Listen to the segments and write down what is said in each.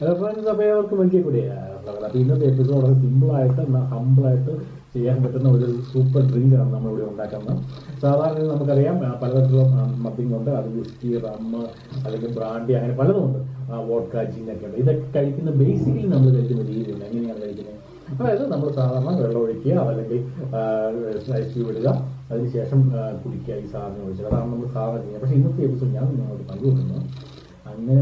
Hello friends അപ്പോൾ അവർക്ക് വലിയ കൂടിയാണ് അപ്പോൾ ഇന്നത്തെ എപ്പിസോഡ് വളരെ സിമ്പിളായിട്ട് ഹമ്പിളായിട്ട് ചെയ്യാൻ പറ്റുന്ന ഒരു സൂപ്പർ ആണ് നമ്മളിവിടെ ഉണ്ടാക്കുന്നത്. സാധാരണ നമുക്കറിയാം പലതരത്തിലും ആ, മദ്യങ്ങളുണ്ട് അത് വിസ്കി റമ്മ് അല്ലെങ്കിൽ ബ്രാൻഡി അങ്ങനെ പലതും ഉണ്ട്. വോഡ്ക ജിന്നൊക്കെ ഉണ്ട്. ഇതൊക്കെ കഴിക്കുന്ന ബേസിക്കലി നമ്മൾ കഴിക്കുന്ന രീതിയില്ല എങ്ങനെയാണ് കഴിക്കുന്നത്? അതായത് നമ്മൾ സാധാരണ വെള്ളം ഒഴിക്കുക അല്ലെങ്കിൽ ഐസ് വിടുക അതിനുശേഷം കുടിക്കുക ഈ സാധനം ഒഴിച്ചത് അതാണ് നമ്മൾ സാധാരണ ചെയ്യുക പക്ഷേ ഇന്നത്തെ എപ്പിസോഡ് ഞാൻ നിങ്ങളോട് പങ്കുവെക്കുന്നത് അങ്ങനെ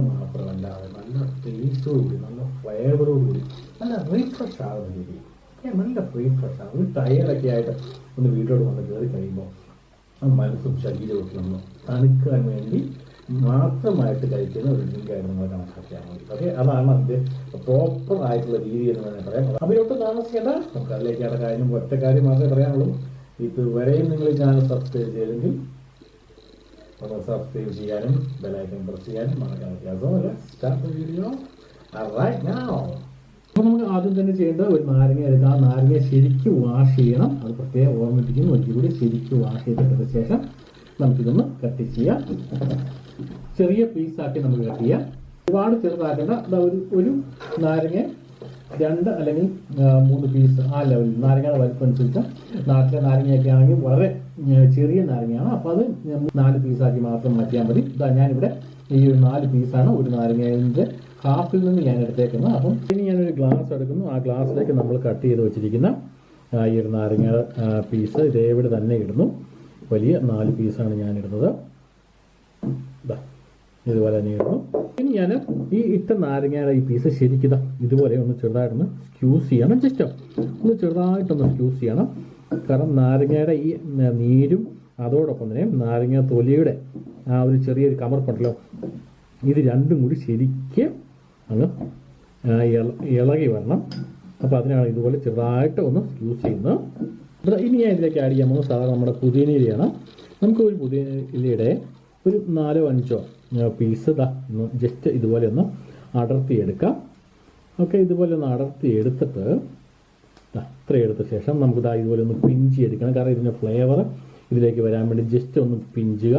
നല്ല ടേസ്റ്റോടുകൂടി നല്ല ഫ്ലേവറോടുകൂടി നല്ല റീഫ്രഷ് ആകുന്ന രീതി ഏ, നല്ല റീഫ്രഷ് ആകും ഒരു ടയറൊക്കെ ആയിട്ട് ഒന്ന് വീട്ടിലോട് വന്ന് കയറി കഴിയുമ്പോൾ ആ മനസ്സും ശരീരവും ഒക്കെ ഒന്ന് തണുക്കാൻ വേണ്ടി മാത്രമായിട്ട് കഴിക്കുന്ന ഒരു ഡ്രിങ്കായിട്ട് നമ്മളെ കണക്കാക്കിയാൽ മതി ഓക്കെ? അതാണ് അതിന്റെ പ്രോപ്പർ ആയിട്ടുള്ള രീതി എന്ന് വേണമെങ്കിൽ പറയാം. അവരോട്ട് താമസിക്കേണ്ട. നമുക്ക് അതിലേക്ക് കാര്യം ഒറ്റ കാര്യം മാത്രമേ പറയാനുള്ളൂ. ഇതുവരെയും നിങ്ങൾ ചാനൽ സബ്സ്ക്രൈബ് ചെയ്തെങ്കിൽ ഒന്ന് സബ്സ്ക്രൈബ് ചെയ്യാനും ബെലൈക്കൺ പ്രസ് ചെയ്യാനും മറക്കാൻ so start video right now അപ്പോൾ നമുക്ക് ആദ്യം തന്നെ ചെയ്യേണ്ടത് ഒരു നാരങ്ങ എടുക്കുക ആ നാരങ്ങ ശരിക്കും വാഷ് ചെയ്യണം. അത് പ്രത്യേകം ഓർമ്മിപ്പിക്കുന്നു. ഒരിക്കൽ കൂടി ശരിക്കും വാഷ് ചെയ്തെടുത്ത ശേഷം നമുക്കിതൊന്ന് കട്ട് ചെയ്യാം. ചെറിയ പീസാക്കി നമുക്ക് കട്ട് ചെയ്യാം. ഒരുപാട് ചെറുതാക്കേണ്ട. ദാ ഒരു ഒരു നാരങ്ങ രണ്ട് അല്ലെങ്കിൽ മൂന്ന് പീസ് ആ ലെവലിൽ നാരങ്ങയുടെ വലിപ്പം അനുസരിച്ച് നാട്ടിലെ നാരങ്ങയൊക്കെ ആണെങ്കിൽ വളരെ ചെറിയ നാരങ്ങയാണ്. അപ്പോൾ അത് നാല് പീസാക്കി മാത്രം മാറ്റിയാൽ മതി. ഇതാ ഞാനിവിടെ ഈ ഒരു നാല് പീസാണ് ഒരു നാരങ്ങയുടെ ഹാഫിൽ നിന്ന് ഞാൻ എടുത്തേക്കുന്നത്. അപ്പം ഇനി ഞാനൊരു ഗ്ലാസ് എടുക്കുന്നു. ആ ഗ്ലാസ്സിലേക്ക് നമ്മൾ കട്ട് ചെയ്ത് വെച്ചിരിക്കുന്ന ഈ ഒരു നാരങ്ങ പീസ് ഇതേവിടെ തന്നെ ഇടുന്നു. വലിയ നാല് പീസാണ് ഞാൻ ഇടുന്നത് ഇതുപോലെ തന്നെ ഇടുന്നു ഇനി ഞാൻ ഈ ഇട്ട നാരങ്ങയുടെ ഈ പീസ് ശരിക്കും ഇതുപോലെ ഒന്ന് ചെറുതായിട്ടൊന്ന് സ്ക്യൂസ് ചെയ്യണം. ജസ്റ്റ് ഒന്ന് ചെറുതായിട്ടൊന്ന് സ്ക്യൂസ് ചെയ്യണം. കാരണം നാരങ്ങയുടെ ഈ നീരും അതോടൊപ്പം തന്നെ നാരങ്ങ തൊലിയുടെ ആ ഒരു ചെറിയൊരു കമർപ്പുണ്ടല്ലോ. ഇത് രണ്ടും കൂടി ശരിക്കും അങ്ങ് ഇളകി വരണം. അപ്പോൾ അതിനാണ് ഇതുപോലെ ചെറുതായിട്ട് ഒന്ന് യൂസ് ചെയ്യുന്നത്. ഇനി ഞാൻ ഇതിലേക്ക് ആഡ് ചെയ്യാൻ പോകുന്നത് സാധാരണ നമ്മുടെ പുതിയനയിലയാണ് നമുക്ക് ഒരു പുതിയനയിലയുടെ ഒരു നാലോ അഞ്ചോ പീസ് ഇതാ ജസ്റ്റ് ഇതുപോലെ ഒന്ന് അടർത്തിയെടുക്കാം. ഓക്കെ ഇതുപോലെ ഒന്ന് അടർത്തി എടുത്തിട്ട് അത്ര എടുത്ത ശേഷം നമുക്ക് ഇതാ ഇതുപോലെ ഒന്ന് പിഞ്ചി എടുക്കണം. കാരണം ഇതിന്റെ ഫ്ലേവർ ഇതിലേക്ക് വരാൻ വേണ്ടി ജസ്റ്റ് ഒന്ന് പിഞ്ചുക.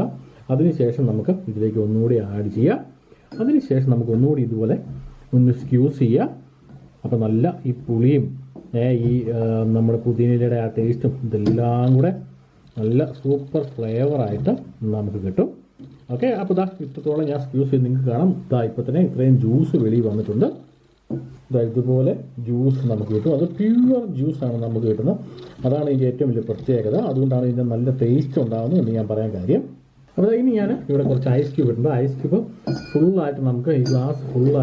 അതിനുശേഷം നമുക്ക് ഇതിലേക്ക് ഒന്നുകൂടി ആഡ് ചെയ്യാം. അതിനുശേഷം നമുക്ക് ഒന്നുകൂടി ഇതുപോലെ ഒന്ന് സ്ക്യൂസ് ചെയ്യാം. അപ്പോൾ നല്ല ഈ പുളിയും ഈ നമ്മുടെ പുതിനയിലയുടെ ആ ടേസ്റ്റും ഇതെല്ലാം കൂടെ നല്ല സൂപ്പർ ഫ്ലേവറായിട്ട് നമുക്ക് കിട്ടും. ഓക്കെ അപ്പോൾ ഇതാ ഇത്രത്തോളം ഞാൻ സ്ക്യൂസ് ചെയ്ത് നിങ്ങൾക്ക് കാണാം. ഇതാ ഇപ്പോൾ തന്നെ ഇത്രയും ജ്യൂസ് വെളിയിൽ വന്നിട്ടുണ്ട്. ഇതാ ഇതുപോലെ ജ്യൂസ് നമുക്ക് കിട്ടും. അത് പ്യുവർ ജ്യൂസാണ് നമുക്ക് കിട്ടുന്നത്. അതാണ് ഇതിന്റെ ഏറ്റവും വലിയ പ്രത്യേകത. അതുകൊണ്ടാണ് ഇതിന്റെ നല്ല ടേസ്റ്റ് ഉണ്ടാകുന്നത് എന്ന് ഞാൻ പറയാൻ കാര്യം. അപ്പോൾ ഇനി ഞാൻ ഇവിടെ കുറച്ച് ഐസ് ക്യൂബ് ഇട്ടുണ്ട്. ഐസ് ക്യൂബ് ഫുള്ളായിട്ട് നമുക്ക് ഈ ഗ്ലാസ് ഫുള്ളായിട്ട്